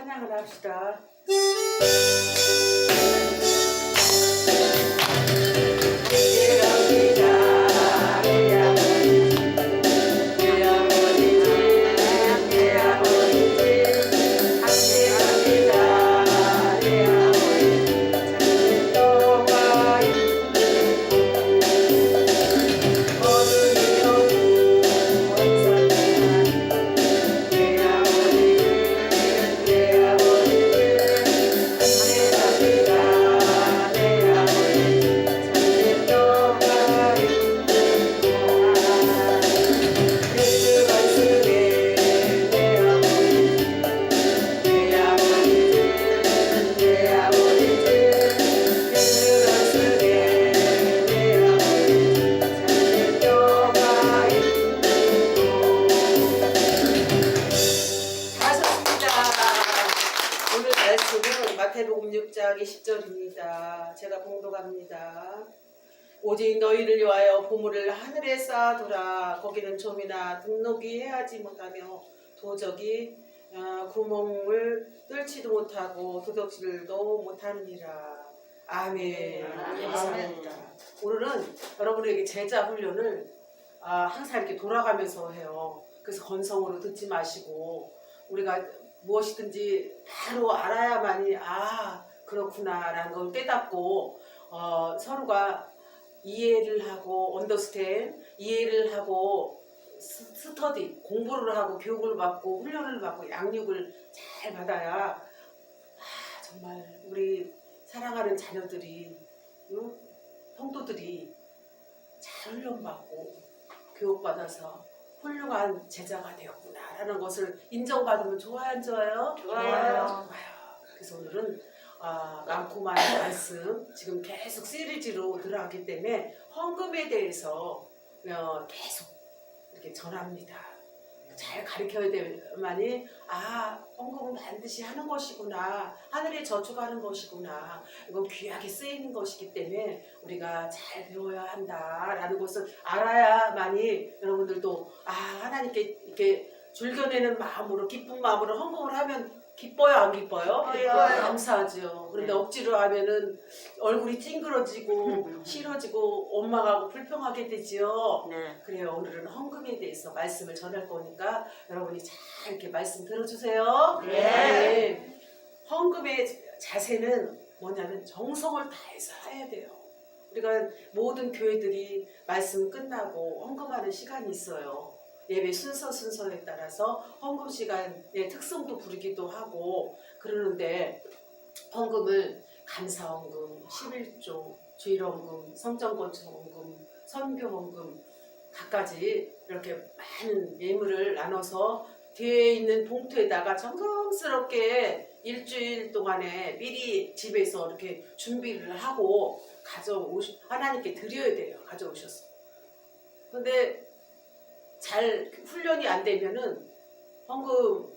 찬양을 합시다. 오직 너희를 위하여 보물을 하늘에 쌓아두라. 거기는 좀이나 등록이 해하지 못하며 도적이 어, 구멍을 뚫지도 못하고 도둑질도 못하느니라. 아멘. 아멘. 오늘은 여러분에게 제자 훈련을 아, 항상 이렇게 돌아가면서 해요. 그래서 건성으로 듣지 마시고 우리가 무엇이든지 바로 알아야만이 아 그렇구나라는 걸 깨닫고 어, 서로가 이해를 하고 언더스탠 이해를 하고 스- 스터디 공부를 하고 교육을 받고 훈련을 받고 양육을 잘 받아야 아 정말 우리 사랑하는 자녀들이 응? 성도들이 잘 훈련받고 교육받아서 훌륭한 제자가 되었구나라는 것을 인정받으면 좋아요 안 좋아요? 좋아요. 좋아요. 그래서 오늘은 아, 많고 많은 말씀 지금 계속 시리즈로 들어가기 때문에 헌금에 대해서 어, 계속 이렇게 전합니다. 잘 가르쳐야 될만이 아 헌금은 반드시 하는 것이구나 하늘에 저축하는 것이구나 이건 귀하게 쓰이는 것이기 때문에 우리가 잘 배워야 한다라는 것을 알아야만이 여러분들도 아 하나님께 이렇게 줄겨내는 마음으로 기쁜 마음으로 헌금을 하면 기뻐요 안 기뻐요? 기뻐요. 감사하죠. 그런데 네. 억지로 하면은 얼굴이 찡그러지고 싫어지고 원망하고 불평하게 되지요. 네. 그래요. 오늘은 헌금에 대해서 말씀을 전할 거니까 여러분이 잘 이렇게 말씀 들어주세요. 네. 헌금의 자세는 뭐냐면 정성을 다해서 해야 돼요. 우리가 모든 교회들이 말씀 끝나고 헌금하는 시간이 있어요. 예배 순서 순서에 따라서 헌금 시간의 특성도 부르기도 하고 그러는데 헌금을 감사 헌금, 11조, 주일 헌금, 성전 건축 헌금, 선교 헌금 각가지 이렇게 많은 예물을 나눠서 뒤에 있는 봉투에다가 정성스럽게 일주일 동안에 미리 집에서 이렇게 준비를 하고 가져오시 하나님께 드려야 돼요. 가져오셔서. 근데 잘 훈련이 안 되면은 헌금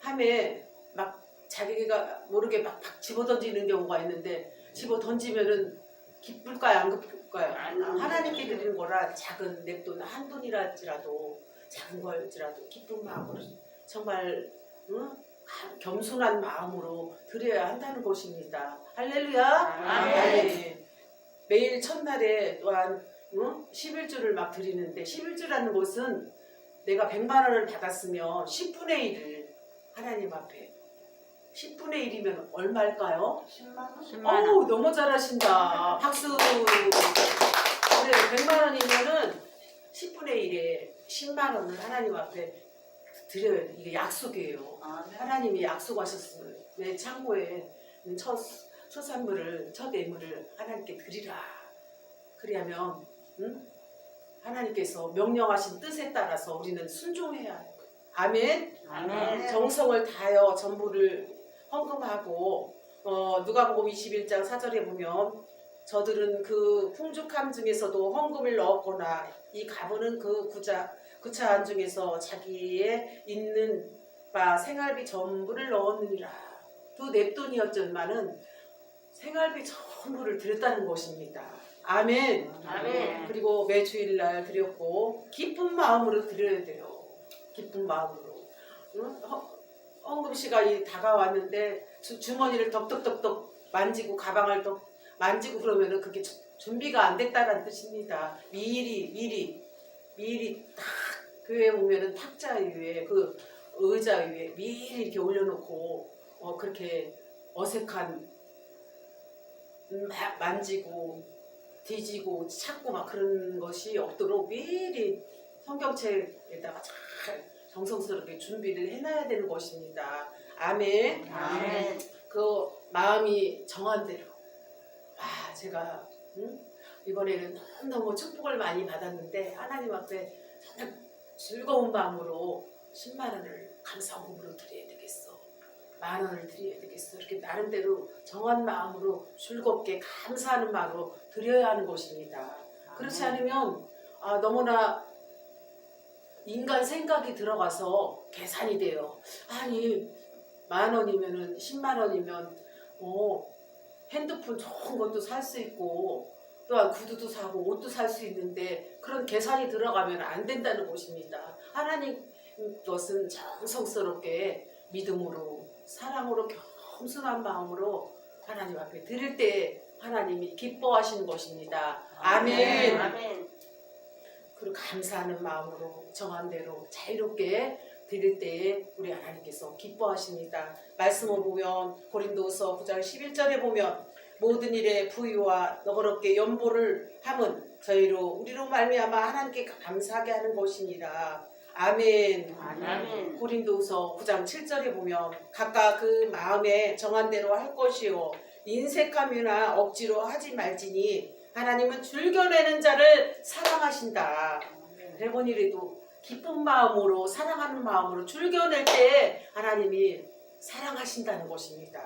함에 막 자기가 모르게 막, 막 집어 던지는 경우가 있는데 집어 던지면은 기쁠까요 안 기쁠까요? 하나님께 드리는 거라 작은 냅돈 한 돈이라지라도 작은 거일지라도 기쁜 마음으로 정말 응? 가- 겸손한 마음으로 드려야 한다는 것입니다. 할렐루야. 아멘. 네. 매일 첫날에 또한 응? 11주를 막 드리는데 11주라는 것은 내가 100만 원을 받았으면 10분의 1을 하나님 앞에 10분의 1이면 얼마일까요? 10만 원. 10만 원. 어우 너무 잘하신다. 박수. 그래 100만 원이면은 10분의 1에 10만 원을 하나님 앞에 드려야 돼. 이게 약속이에요. 아, 네. 하나님이 약속하셨어요. 내 창고에 첫, 첫 산물을, 첫 예물을 하나님께 드리라. 그리하면, 응? 하나님께서 명령하신 뜻에 따라서 우리는 순종해야 해요. 아멘. 아멘. 정성을 다하여 전부를 헌금하고 어, 누가복음 21장 4절에 보면 저들은 그 풍족함 중에서도 헌금을 넣었거나 이 가부는 그 구자 구차한 중에서 자기의 있는 바 생활비 전부를 넣었느니라 두 냅돈이었지만은 생활비 전부를 드렸다는 것입니다. 아멘. 아멘. 그리고 매 주일날 드렸고 기쁜 마음으로 드려야 돼요. 기쁜 마음으로. 응? 헌- 헌금 시간이 다가왔는데 주, 주머니를 덕덕덕덕 만지고 가방을 덕 만지고 그러면은 그게 주- 준비가 안 됐다는 뜻입니다. 미리 미리 미리 딱 교회 오면은 탁자 위에 그 의자 위에 미리 이렇게 올려놓고 어 그렇게 어색한 음, 마- 만지고 뒤지고 찾고 막 그런 것이 없도록 미리 성경책에다가 잘 정성스럽게 준비를 해놔야 되는 것입니다. 아멘. 아멘. 그 마음이 정한 대로. 아, 제가 응? 이번에는 너무너무 축복을 많이 받았는데 하나님 앞에 정말 즐거운 마음으로 10만 원을 감사원금으로 드려야 되겠어. 만 원을 드려야 되겠어. 이렇게 나름대로 정한 마음으로 즐겁게 감사하는 마음으로 드려야 하는 것입니다. 그렇지 않으면 아, 너무나 인간 생각이 들어가서 계산이 돼요. 아니 만 원이면은 10만 원이면 어 핸드폰 좋은 것도 살 수 있고 또한 구두도 사고 옷도 살 수 있는데 그런 계산이 들어가면 안 된다는 것입니다. 하나님 것은 정성스럽게 믿음으로 사랑으로 겸손한 마음으로 하나님 앞에 드릴 때 하나님이 기뻐하시는 것입니다. 아멘. 아멘. 그리고 감사하는 마음으로 정한 대로 자유롭게 드릴 때에 우리 하나님께서 기뻐하십니다. 말씀을 보면 고린도서 9장 11절에 보면 모든 일에 부유와 너그럽게 연보를 함은 저희로 우리로 말미암아 하나님께 감사하게 하는 것이니라. 아멘. 아멘. 고린도서 9장 7절에 보면 각각 그 마음에 정한 대로 할 것이요 인색함이나 억지로 하지 말지니 하나님은 즐겨내는 자를 사랑하신다. 대본이라도 기쁜 마음으로 사랑하는 마음으로 즐겨낼 때 하나님이 사랑하신다는 것입니다.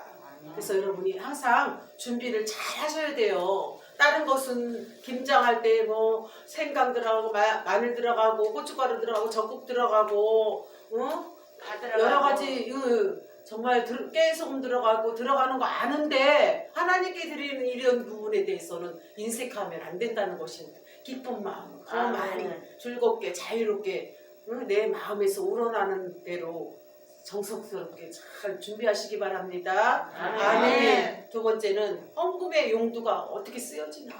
그래서 여러분이 항상 준비를 잘 하셔야 돼요. 다른 것은 김장할 때 뭐 생강 들어가고 마, 마늘 들어가고 고춧가루 들어가고 적국 들어가고 어? 여러 가지 그 정말 들- 깨소금 들어가고 들어가는 거 아는데 하나님께 드리는 이런 부분에 대해서는 인색하면 안 된다는 것입니다. 기쁜 마음, 더 아멘. 많이 즐겁게 자유롭게 응? 내 마음에서 우러나는 대로 정성스럽게 잘 준비하시기 바랍니다. 아멘. 두 번째는 헌금의 용도가 어떻게 쓰여지나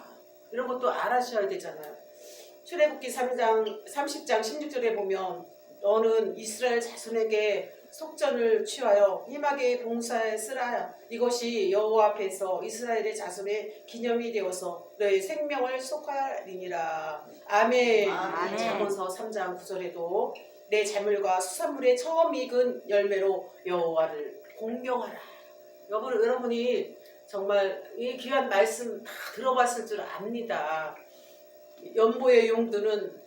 이런 것도 알아셔야 되잖아요. 출애굽기 3장 30장 16절에 보면 너는 이스라엘 자손에게 속전을 취하여 희망의 봉사에 쓰라 이것이 여호와 앞에서 이스라엘의 자손의 기념이 되어서 너의 생명을 속하리니라 아멘. 잠언서 3장 9절에도 내 재물과 수산물의 처음 익은 열매로 여호와를 공경하라. 여러분 여러분이 정말 이 귀한 말씀 다 들어봤을 줄 압니다. 연보의 용도는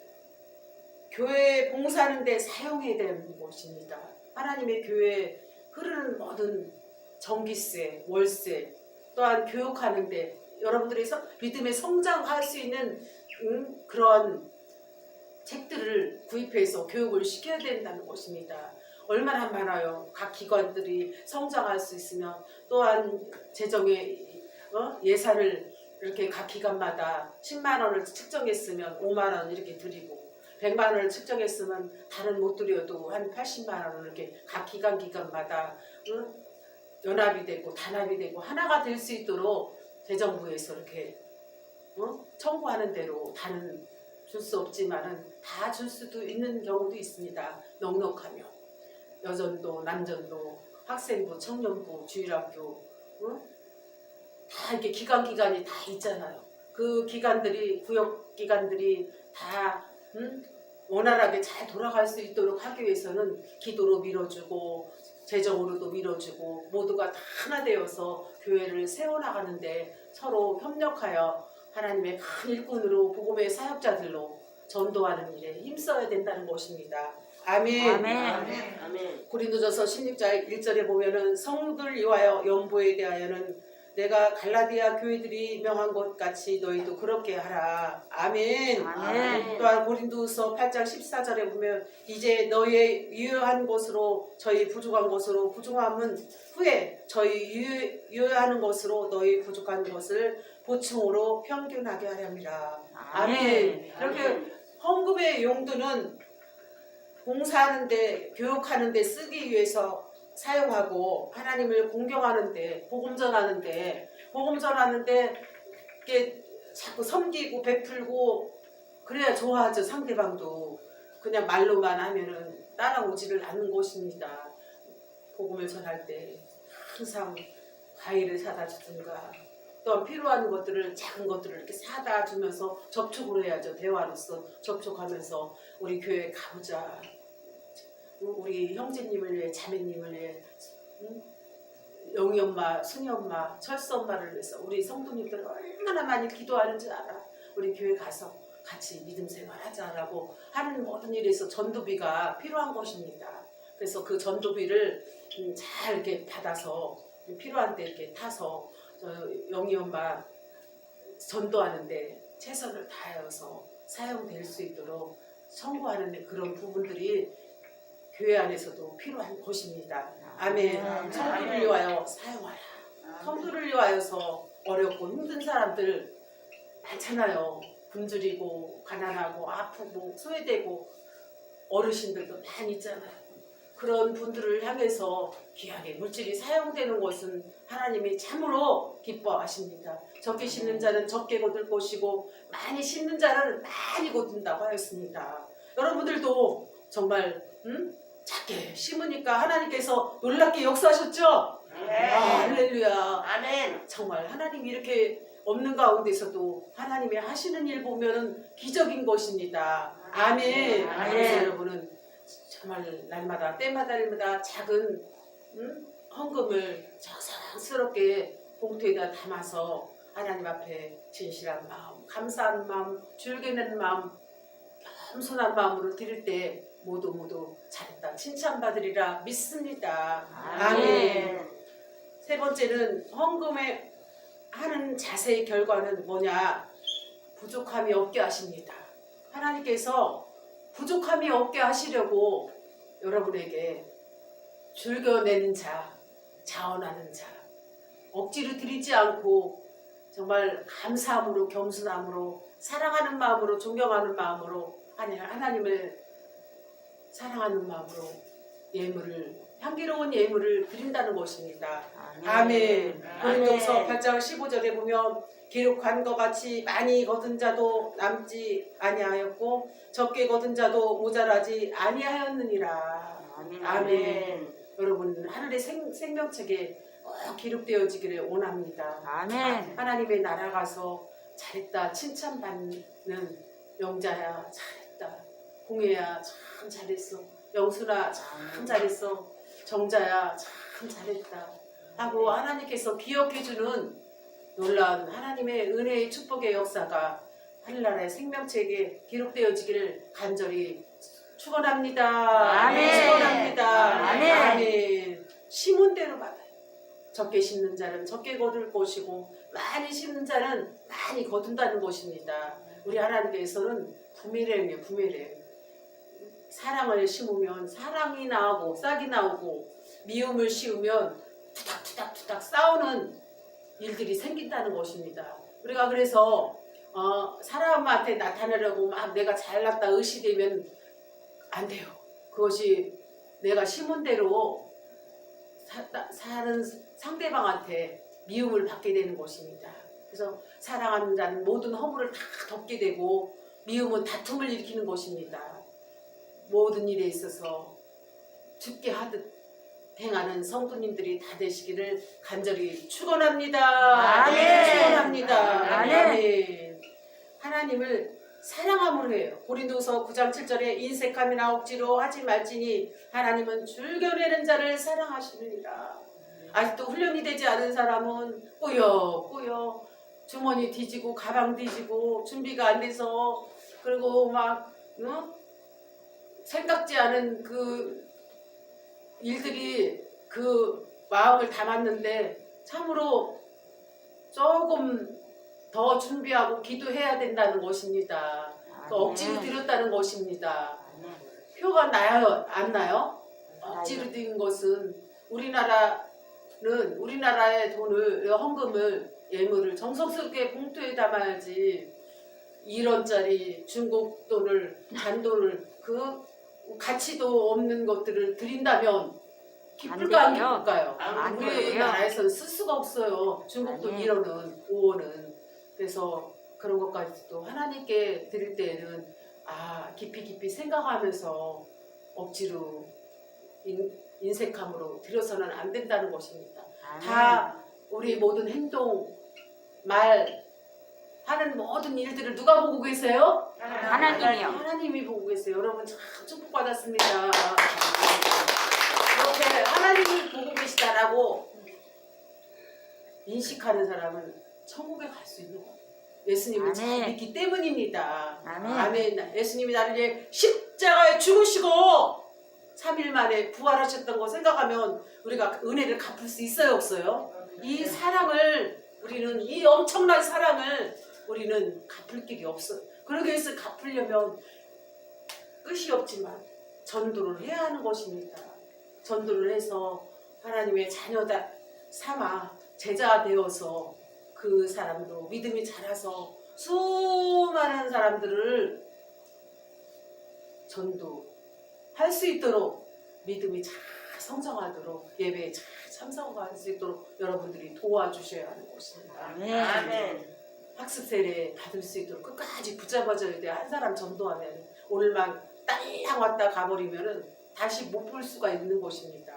교회 봉사하는데 사용해야 되는 것입니다. 하나님의 교회 흐르는 모든 전기세, 월세, 또한 교육하는데 여러분들이 서- 믿음의 성장할 수 있는 음, 그런 책들을 구입해서 교육을 시켜야 된다는 것입니다. 얼마나 많아요. 각 기관들이 성장할 수 있으면 또한 재정의 어? 예산을 이렇게 각 기관마다 10만 원을 측정했으면 5만 원 이렇게 드리고 100만 원을 측정했으면 다른 못 드려도 한 80만 원을 이렇게 각 기관 기관마다 어? 연합이 되고 단합이 되고 하나가 될 수 있도록 재정부에서 이렇게 어? 청구하는 대로 다른 줄 수 없지만은 다 줄 수도 있는 경우도 있습니다. 넉넉하면 여전도, 남전도, 학생부, 청년부, 주일학교 어? 다 이렇게 기관 기관이 다 있잖아요. 그 기관들이 구역 기관들이 다 음? 원활하게 잘 돌아갈 수 있도록 하기 위해서는 기도로 밀어주고 재정으로도 밀어주고 모두가 다 하나 되어서 교회를 세워나가는데 서로 협력하여 하나님의 큰 일꾼으로 복음의 사역자들로 전도하는 일에 힘써야 된다는 것입니다. 아멘. 아멘. 아멘. 아멘. 고린도전서 16장 1절에 보면은 성도를 위하여 연보에 대하여는 내가 갈라디아 교회들이 명한 것 같이 너희도 그렇게 하라. 아멘. 아멘. 또한 고린도서 8장 14절에 보면 이제 너희의 유효한 것으로 저희 부족한 것으로 부족함은 후에 저희 유효, 유효하는 것으로 너희 부족한 것을 보충으로 평균하게 하렵니다. 아멘. 이렇게 헌금의 용도는 봉사하는데 교육하는데 쓰기 위해서 사용하고 하나님을 공경하는데 복음 전하는데 복음 전하는데 이게 자꾸 섬기고 베풀고 그래야 좋아하죠 상대방도. 그냥 말로만 하면은 따라오지를 않는 것입니다. 복음을 전할 때 항상 과일을 사다 주든가 또 필요한 것들을 작은 것들을 이렇게 사다 주면서 접촉을 해야죠 대화로서 접촉하면서. 우리 교회 가보자 우리 형제님을 위해 자매님을 응? 영희 엄마, 순이 엄마, 철수 엄마를 위해서 우리 성도님들 얼마나 많이 기도하는지 알아. 우리 교회 가서 같이 믿음 생활하자라고 하는 모든 일에서 전도비가 필요한 것입니다. 그래서 그 전도비를 음, 잘 이렇게 받아서 필요한 때 이렇게 타서 저 영희 엄마 전도하는데 최선을 다하여서 사용될 수 있도록 청구하는 그런 부분들이 교회 안에서도 필요한 것입니다. 아멘. 아멘. 성도를 위하여 사용하라. 성도를 위하여서 어렵고 힘든 사람들 많잖아요. 굶주리고 가난하고 아프고 소외되고 어르신들도 많이 있잖아요. 그런 분들을 향해서 귀하게 물질이 사용되는 것은 하나님이 참으로 기뻐하십니다. 적게 심는 자는 적게 거둘 것이고 많이 심는 자는 많이 거둔다고 하였습니다. 여러분들도 정말 음? 작게 심으니까 하나님께서 놀랍게 역사하셨죠? 아, 할렐루야. 아멘. 정말 하나님이 이렇게 없는 가운데서도 하나님이 하시는 일 보면은 기적인 것입니다. 아멘. 아멘. 그래서 여러분은 정말 날마다 때마다 날마다 작은 음? 헌금을 정성스럽게 봉투에다 담아서 하나님 앞에 진실한 마음, 감사한 마음, 줄게는 마음, 겸손한 마음으로 드릴 때 모두 모두 잘했다 칭찬받으리라 믿습니다. 아멘. 세 번째는 헌금에 하는 자세의 결과는 뭐냐? 부족함이 없게 하십니다. 하나님께서 부족함이 없게 하시려고 여러분에게 즐겨내는 자, 자원하는 자, 억지로 드리지 않고 정말 감사함으로 겸손함으로 사랑하는 마음으로 존경하는 마음으로 하나- 하나님을 사랑하는 마음으로 예물을 향기로운 예물을 드린다는 것입니다. 아멘. 고린도서 8장 15절에 보면 기록한 것 같이 많이 거둔 자도 남지 아니하였고 적게 거둔 자도 모자라지 아니하였느니라. 아멘. 여러분 하늘의 생, 생명책에 꼭 기록되어지기를 원합니다. 아멘. 하나님의 나라 가서 잘했다 칭찬받는 영자야 잘했다 공예야 참 잘했어 영수나 참 잘했어 정자야 참 잘했다 하고 하나님께서 기억해주는 놀라운 하나님의 은혜의 축복의 역사가 하늘나라의 생명책에 기록되어지기를 간절히 축원합니다. 아멘. 축원합니다. 아멘. 아멘. 심은 대로 받아요. 적게 심는 자는 적게 거둘 것이고 많이 심는 자는 많이 거둔다는 것입니다. 우리 하나님께서는 부메랭이에요, 부메랭. 사랑을 심으면 사랑이 나오고 싹이 나오고 미움을 씌우면 투닥투닥투닥 싸우는 일들이 생긴다는 것입니다. 우리가 그래서 어, 사람한테 나타내려고 막 내가 잘났다 의시되면 안 돼요. 그것이 내가 심은 대로 사, 사는 상대방한테 미움을 받게 되는 것입니다. 그래서 사랑하는 자는 모든 허물을 다 덮게 되고 미움은 다툼을 일으키는 것입니다. 모든 일에 있어서 죽게 하듯 행하는 성도님들이 다 되시기를 간절히 축원합니다. 아멘. 축원합니다. 아멘. 아멘. 하나님을 사랑함으로 해요. 고린도서 9장 7절에 인색함이나 억지로 하지 말지니 하나님은 줄겨내는 자를 사랑하시느니라. 아직도 훈련이 되지 않은 사람은 꾸역꾸역 주머니 뒤지고 가방 뒤지고 준비가 안 돼서 그리고 막 어? 생각지 않은 그 일들이 그 마음을 담았는데 참으로 조금 더 준비하고 기도해야 된다는 것입니다. 또 억지로 드렸다는 것입니다. 표가 나요? 안 나요? 억지로 드린 것은 우리나라는 우리나라의 돈을 헌금을 예물을 정성스럽게 봉투에 담아야지 1원짜리 중국 돈을 잔돈을 그 가치도 없는 것들을 드린다면 기쁠까 안. 기쁠까요? 안 돼요. 우리나라에서는 쓸 수가 없어요. 중국도 아니에요. 이러는 5원은. 그래서 그런 것까지도 하나님께 드릴 때에는 아 깊이 깊이 생각하면서 억지로 인, 인색함으로 드려서는 안 된다는 것입니다. 다 우리 모든 행동, 말, 하는 모든 일들을 누가 보고 계세요? 하나님이요. 하나님이 보고 계세요. 여러분 참 축복받았습니다. 이렇게 하나님이 보고 계시다라고 인식하는 사람은 천국에 갈 수 있는 거예요. 예수님을 잘. 믿기 때문입니다. 아멘. 아멘. 예수님이 나를 위해 십자가에 죽으시고 3일 만에 부활하셨던 거 생각하면 우리가 그 은혜를 갚을 수 있어요, 없어요? 이 사랑을 우리는 이 엄청난 사랑을 우리는 갚을 길이 없어. 그러기 위해서 갚으려면 끝이 없지만 전도를 해야 하는 것입니다. 전도를 해서 하나님의 자녀다 삼아 제자 되어서 그 사람도 믿음이 자라서 수많은 사람들을 전도할 수 있도록 믿음이 잘 성장하도록 예배에 잘 참석할 수 있도록 여러분들이 도와주셔야 하는 것입니다. 아멘. 학습 세례 받을 수 있도록 끝까지 붙잡아줘야 돼. 한 사람 전도하면 오늘만 딸랑 왔다 가버리면은 다시 못 볼 수가 있는 것입니다.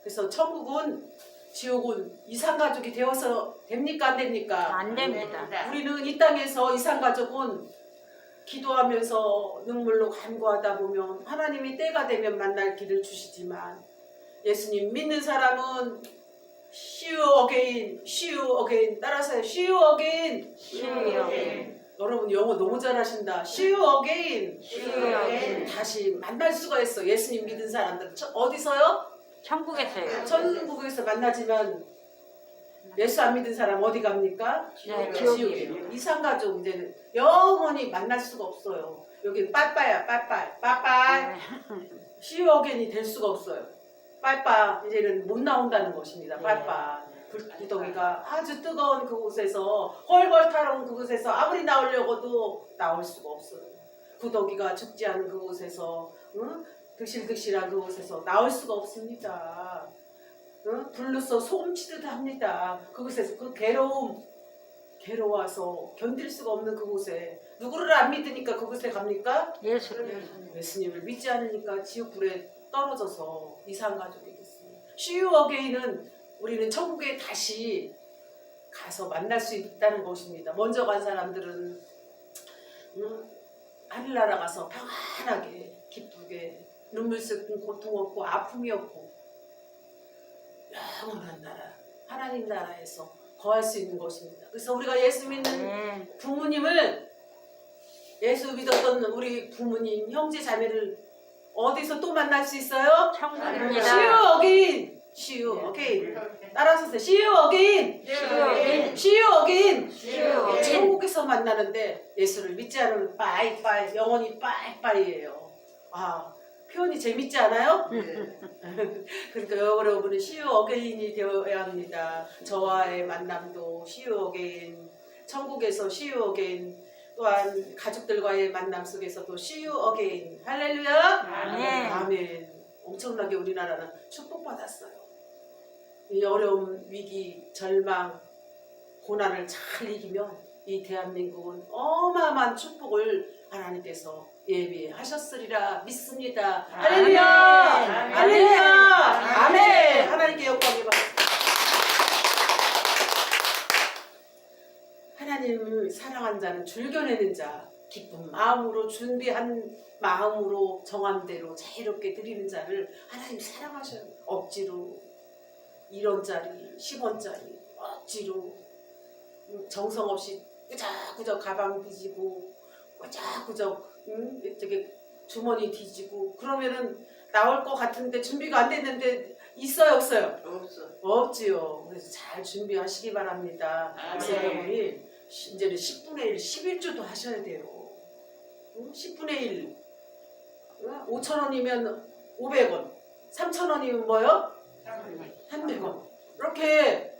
그래서 천국은 지옥은 이상 가족이 되어서 됩니까 안 됩니까? 안 됩니다. 우리는 이 땅에서 이상 가족은 기도하면서 눈물로 간구하다 보면 하나님이 때가 되면 만날 길을 주시지만 예수님 믿는 사람은 시유 어게인 시유 어게인 따라서 시유 어게인 시우요. 여러분 영어 너무 잘하신다 시유 어게인 시우요. 다시 만날 수가 있어 예수님 믿은 사람들 저- 어디서요? 천국에서요. 천국에서 만나지만 예수 안 믿은 사람 어디 갑니까? 네, 지옥이에요. 지옥이에요. 이상가족 이제는 영원히 만날 수가 없어요. 여기는 빠빠야 빠빠 빠빠 네. 시어겐이 될 수가 없어요. 빠빠 이제는 못 나온다는 것입니다. 네. 빠빠 불구덩이가 아주 뜨거운 그곳에서 헐헐 타는 그곳에서 아무리 나오려고도 나올 수가 없어요. 구더기가 죽지 않은 그곳에서 응? 득실득실한 그곳에서 나올 수가 없습니다. 응? 불로서 소금치듯 합니다. 그곳에서 그 괴로움 괴로워서 견딜 수가 없는 그곳에 누구를 안 믿으니까 그곳에 갑니까? 예수. 예수님을 믿지 않으니까 지옥 불에 떨어져서 이상 가족이 됐어요. 쉬우 어게인은 우리는 천국에 다시 가서 만날 수 있다는 것입니다. 먼저 간 사람들은 음, 하늘나라 가서 평안하게 기쁘게 눈물 슬픈 고통 없고 아픔이 없고 영원한 나라 하나님 나라에서 거할 수 있는 것입니다. 그래서 우리가 예수 믿는 네. 부모님을 예수 믿었던 우리 부모님 형제 자매를 어디서 또 만날 수 있어요? 천국입니다. 시유 어긴 시유 어긴 따라서 세 시유 어긴 시우요. 시유 어긴 시우요. 천국에서 만나는데 예수를 믿지 않으면 빠이빠이 영원히 빠이빠이예요. 아 표현이 재밌지 않아요? 그러니까 여러분은 시유 어게인이 되어야 합니다. 저와의 만남도 시유 어게인, 천국에서 시유 어게인, 또한 가족들과의 만남 속에서도 시유 어게인. 할렐루야! 아멘. 아멘. 엄청나게 우리나라는 축복받았어요. 이 어려움, 위기, 절망, 고난을 잘 이기면 이 대한민국은 어마어마한 축복을 하나님께서 예비하셨으리라 믿습니다. 할렐루야! 할렐루야! 아멘! 하나님께 영광이 받습니다. 하나님을 사랑한 자는 줄겨내는 자, 기쁜 마음으로 준비한 마음으로 정한 대로 자유롭게 드리는 자를 하나님 사랑하셔요. 억지로 1원짜리, 10원짜리 억지로 정성 없이 꾸적꾸적 가방 뒤지고 꾸적꾸적 응? 되게 주머니 뒤지고 그러면은 나올 것 같은데 준비가 안 됐는데 있어요 없어요? 없어. 없지요. 그래서 잘 준비하시기 바랍니다. 그래서 아멘. 여러분이 시- 이제는 10분의 1, 11조도 하셔야 돼요. 응? 10분의 1. 5천 원이면 500원. 3천 원이면 뭐요? 300원. 이렇게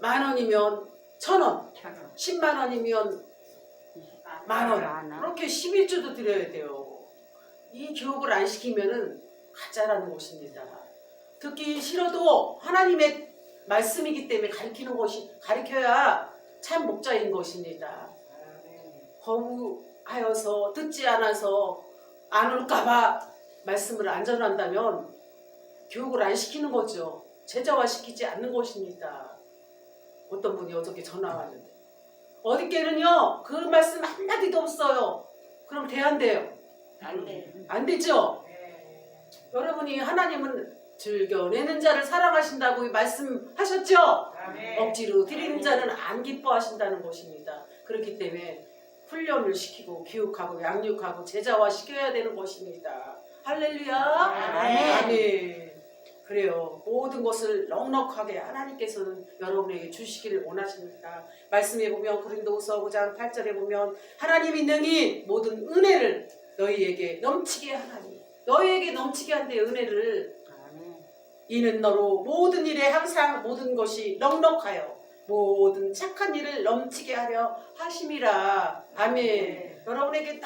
만 원이면 천 원. 천국. 10만 원이면 만 원. 만 원. 그렇게 11조도 드려야 돼요. 이 교육을 안 시키면은 가짜라는 것입니다. 듣기 싫어도 하나님의 말씀이기 때문에 가르치는 것이 가르쳐야 참 목자인 것입니다. 거부하여서 듣지 않아서 안 올까봐 말씀을 안 전한다면 교육을 안 시키는 거죠. 제자화 시키지 않는 것입니다. 어떤 분이 어저께 전화 왔는데 어저께는요 그 말씀 한마디도 없어요. 그럼 돼안돼요? 안 돼. 안 되죠? 여러분이 하나님은 즐겨내는 자를 사랑하신다고 말씀하셨죠? 억지로 드리는 자는 안 기뻐하신다는 것입니다. 그렇기 때문에 훈련을 시키고 교육하고 양육하고 제자화 시켜야 되는 것입니다. 할렐루야. 아멘. 아멘. 그래요. 모든 것을 넉넉하게 하나님께서는 여러분에게 주시기를 원하십니다. 말씀에 보면 고린도후서 5장 8절에 보면 하나님이 능히 모든 은혜를 너희에게 넘치게 하나니 너희에게 넘치게 한대 은혜를. 이는 너로 모든 일에 항상 모든 것이 넉넉하여 모든 착한 일을 넘치게 하려 하심이라. 아멘. 여러분에게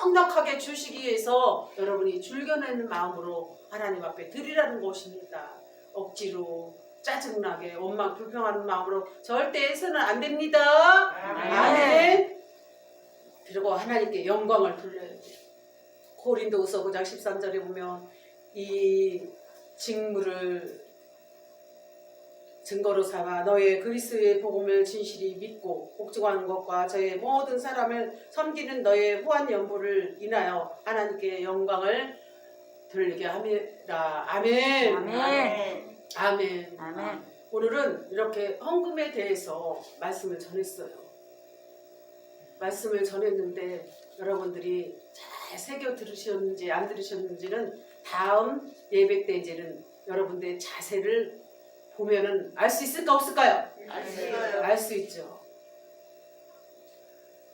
넉넉하게 주시기 위해서 여러분이 줄겨내는 마음으로 하나님 앞에 드리라는 것입니다. 억지로 짜증나게 원망 불평하는 마음으로 절대 해서는 안 됩니다. 아멘. 그리고 하나님께 영광을 돌려야 돼요. 고린도후서 9장 13절에 보면 이 직무를 증거로 삼아 너의 그리스도의 복음을 진실히 믿고 복종하는 것과 저의 모든 사람을 섬기는 너의 후한 연보를 인하여 하나님께 영광을 돌리게 함이라. 아멘. 아멘. 아멘. 아멘. 오늘은 이렇게 헌금에 대해서 말씀을 전했어요. 말씀을 전했는데 여러분들이 잘 새겨 들으셨는지 안 들으셨는지는 다음 예배 때 이제는 여러분들의 자세를 보면은 알 수 있을까 없을까요? 알 수 있죠.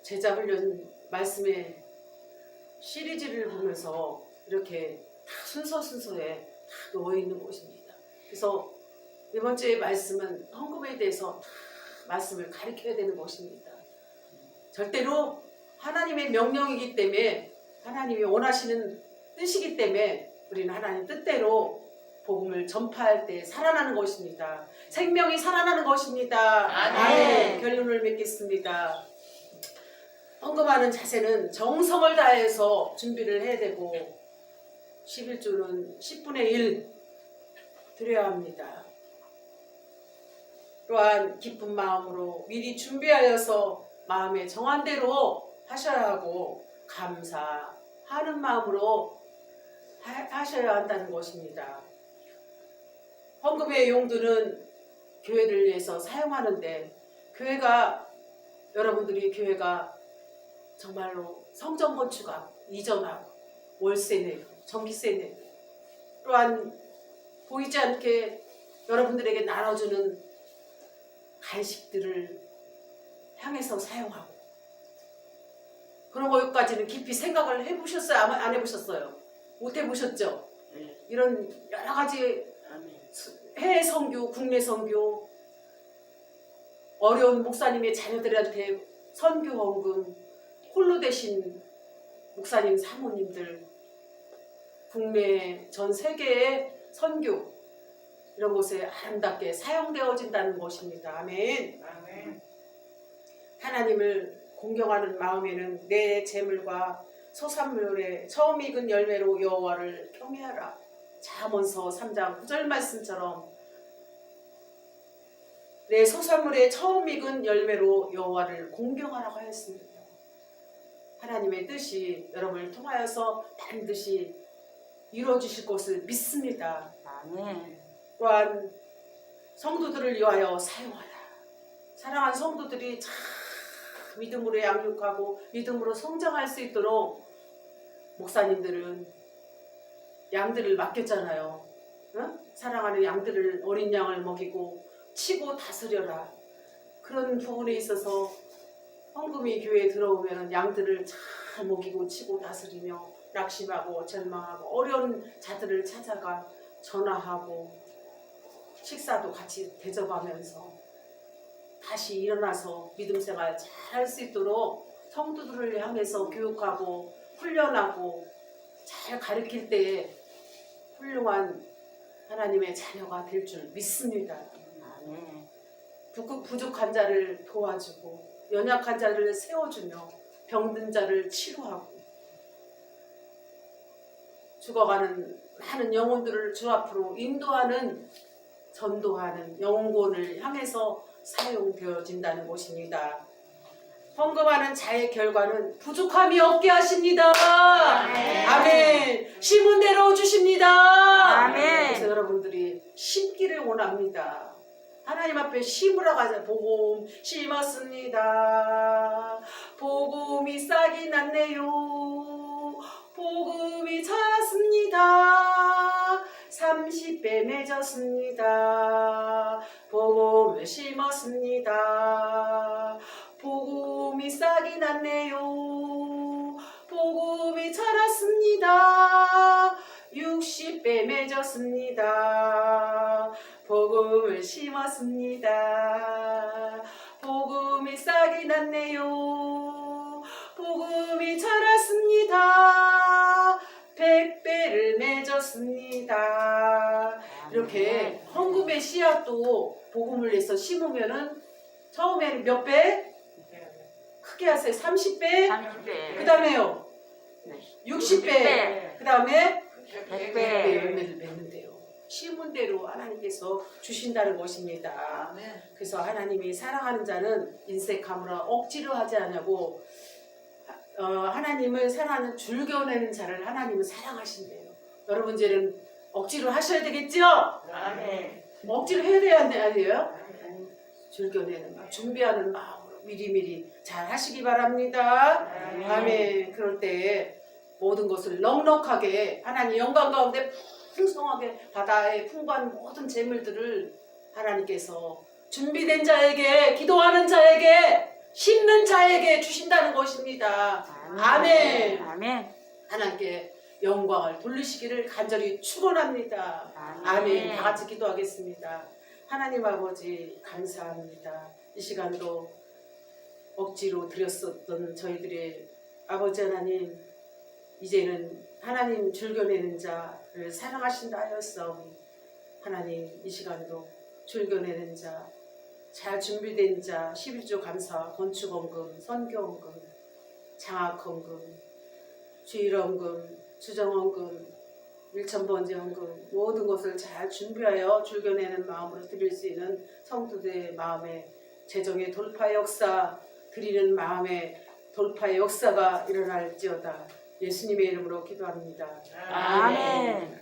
제자 훈련 말씀의 시리즈를 보면서 이렇게 다 순서 순서에 다 놓여 있는 것입니다. 그래서 이번 주의 말씀은 헌금에 대해서 다 말씀을 가르쳐야 되는 것입니다. 절대로 하나님의 명령이기 때문에 하나님이 원하시는 뜻이기 때문에 우리는 하나님 뜻대로 복음을 전파할 때 살아나는 것입니다. 생명이 살아나는 것입니다. 아멘. 결론을 맺겠습니다. 헌금하는 자세는 정성을 다해서 준비를 해야 되고 11조는 10분의 1 드려야 합니다. 또한 기쁜 마음으로 미리 준비하여서 마음에 정한 대로 하셔야 하고 감사하는 마음으로 하- 하셔야 한다는 것입니다. 헌금의 용도는 교회를 위해서 사용하는데 교회가 여러분들이 교회가 정말로 성전 건축하고 이전하고 월세 내고 전기세 내고 또한 보이지 않게 여러분들에게 나눠주는 간식들을 향해서 사용하고 그런 것까지는 깊이 생각을 해보셨어요? 안 해보셨어요? 못 해보셨죠? 이런 여러 가지 해외 선교, 국내 선교, 어려운 목사님의 자녀들한테 선교 헌금, 홀로 되신 목사님 사모님들, 국내 전 세계의 선교 이런 곳에 아름답게 사용되어진다는 것입니다. 아멘. 하나님을 공경하는 마음에는 내 재물과 소산물의 처음 익은 열매로 여호와를 경외하라. 잠언서 3장 9절 말씀처럼 내 소산물의 처음 익은 열매로 여호와를 공경하라고 하였습니다. 하나님의 뜻이 여러분을 통하여서 반드시 이루어 주실 것을 믿습니다. 아멘. 또한 성도들을 위하여 사용하라. 사랑하는 성도들이 참 믿음으로 양육하고 믿음으로 성장할 수 있도록 목사님들은 양들을 맡겼잖아요. 응? 사랑하는 양들을 어린 양을 먹이고 치고 다스려라. 그런 부분에 있어서 헌금이 교회에 들어오면 양들을 잘 먹이고 치고 다스리며 낙심하고 절망하고 어려운 자들을 찾아가 전화하고 식사도 같이 대접하면서 다시 일어나서 믿음 생활 잘 할 수 있도록 성도들을 향해서 교육하고 훈련하고 잘 가르칠 때에 훌륭한 하나님의 자녀가 될 줄 믿습니다. 부- 부족한 자를 도와주고 연약한 자를 세워주며 병든 자를 치료하고 죽어가는 많은 영혼들을 주 앞으로 인도하는 전도하는 영혼을 향해서 사용되어진다는 것입니다. 헌금하는 자의 결과는 부족함이 없게 하십니다. 아멘. 아멘. 심은 대로 주십니다. 아멘. 그래서 여러분들이 심기를 원합니다. 하나님 앞에 심으러 가자. 복음 심었습니다. 복음이 싹이 났네요. 복음이 자랐습니다. 30배 맺었습니다. 복음을 심었습니다. 복음이 싹이 났네요. 복음이 자랐습니다. 60배 맺었습니다. 복음을 심었습니다. 복음이 싹이 났네요. 복음이 자랐습니다. 백배를 맺었습니다. 이렇게 헌금의 씨앗도 복음을 내서 심으면은 처음에는 몇 배? 크게 하세요. 30배? 30배. 그 다음에요. 60배. 그 다음에 100배. 열매를 맺는데요. 심은 대로 하나님께서 주신다는 것입니다. 그래서 하나님이 사랑하는 자는 인색함으로 억지로 하지 않냐고 어, 하나님을 사랑하는 줄겨내는 자를 하나님은 사랑하신대요. 여러분 이제는 억지로 하셔야 되겠죠? 아멘. 억지로 해야 돼야 안 돼- 아니에요? 줄겨내는 마음, 준비하는 마음으로 미리미리 잘 하시기 바랍니다. 아멘. 그럴 때 모든 것을 넉넉하게 하나님 영광 가운데 풍성하게 바다에 풍부한 모든 재물들을 하나님께서 준비된 자에게 기도하는 자에게 심는 자에게 주신다는 것입니다. 아멘. 아멘. 하나님께 영광을 돌리시기를 간절히 축원합니다. 아멘. 다 같이 기도하겠습니다. 하나님 아버지 감사합니다. 이 시간도 억지로 드렸었던 저희들의 아버지 하나님 이제는 하나님 줄겨내는 자를 사랑하신다 하였사오니 하나님 이 시간도 줄겨내는 자, 잘 준비된 자, 11조 감사, 건축원금, 선교원금, 장학원금, 주일원금, 주정원금, 일천번제원금 모든 것을 잘 준비하여 줄겨내는 마음으로 드릴 수 있는 성도들의 마음에 재정의 돌파 역사 드리는 마음에 돌파의 역사가 일어날지어다 예수님의 이름으로 기도합니다. 아멘.